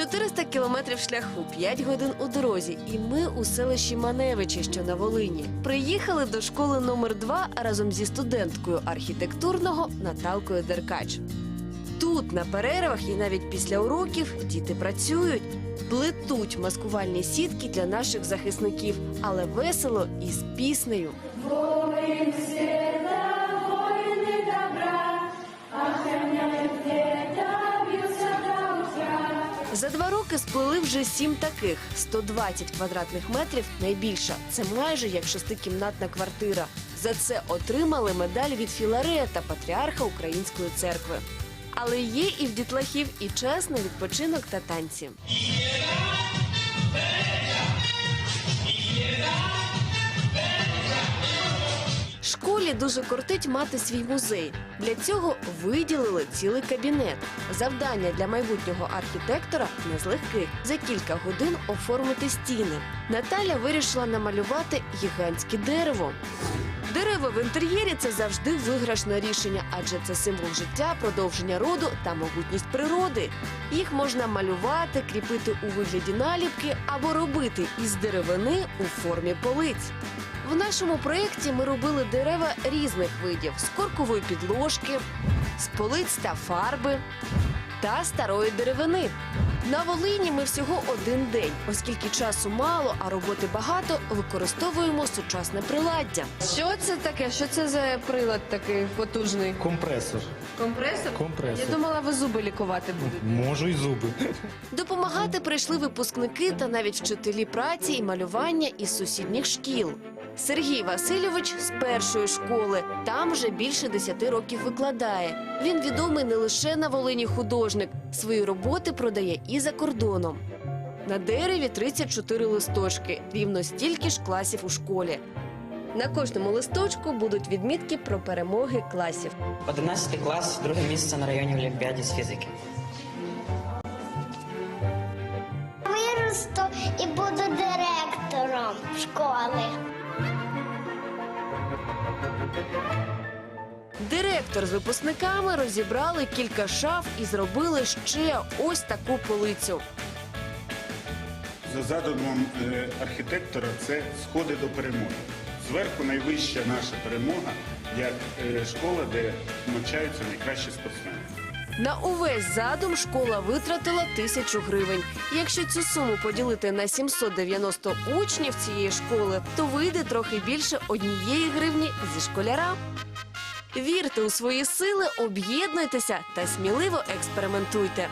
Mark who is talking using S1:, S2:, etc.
S1: 400 кілометрів шляху, 5 годин у дорозі, і ми у селищі Маневичі, що на Волині. Приїхали до школи номер 2 разом зі студенткою архітектурного Наталкою Деркач. Тут на перервах і навіть після уроків діти працюють, плетуть маскувальні сітки для наших захисників, але весело і з піснею. За два роки сплели вже сім таких 120 квадратних метрів найбільша. Це майже як шестикімнатна квартира. За це отримали медаль від Філарея та патріарха Української церкви. Але є і в дітлахів і час на відпочинок та танці. Школі дуже кортить мати свій музей. Для цього виділили цілий кабінет. Завдання для майбутнього архітектора не з легких. За кілька годин оформити стіни. Наталя вирішила намалювати гігантське дерево. Дерева в інтер'єрі це завжди виграшне рішення, адже це символ життя, продовження роду та могутність природи. Їх можна малювати, кріпити у вигляді наліпки або робити із деревини у формі полиць. В нашому проєкті ми робили дерева різних видів з коркової підложки, з полиць та фарби та старої деревини. На Волині ми всього один день, оскільки часу мало, а роботи багато, використовуємо сучасне приладдя. Що це таке? Що це за прилад такий потужний?
S2: Компресор.
S1: Компресор?
S2: Компресор.
S1: Я думала, ви зуби лікувати будете.
S2: Можу і зуби.
S1: Допомагати прийшли випускники та навіть вчителі праці і малювання із сусідніх шкіл. Сергій Васильович з першої школи там вже більше десяти років викладає. Він відомий не лише на Волині художник, свої роботи продає і за кордоном. На дереві 34 листочки, рівно стільки ж класів у школі. На кожному листочку будуть відмітки про перемоги класів.
S3: 11 клас, друге місце на районній олімпіаді з фізики.
S4: Виросту і буду директором школи.
S1: Директор з випускниками розібрали кілька шаф і зробили ще ось таку полицю.
S5: За задумом е, архітектора це сходи до перемоги. Зверху найвища наша перемога як е, школа, де навчаються найкращі спортсмени.
S1: На увесь задум школа витратила тисячу гривень. Якщо цю суму поділити на 790 учнів цієї школи, то вийде трохи більше однієї гривні зі школяра. Вірте у свої сили, об'єднуйтеся та сміливо експериментуйте.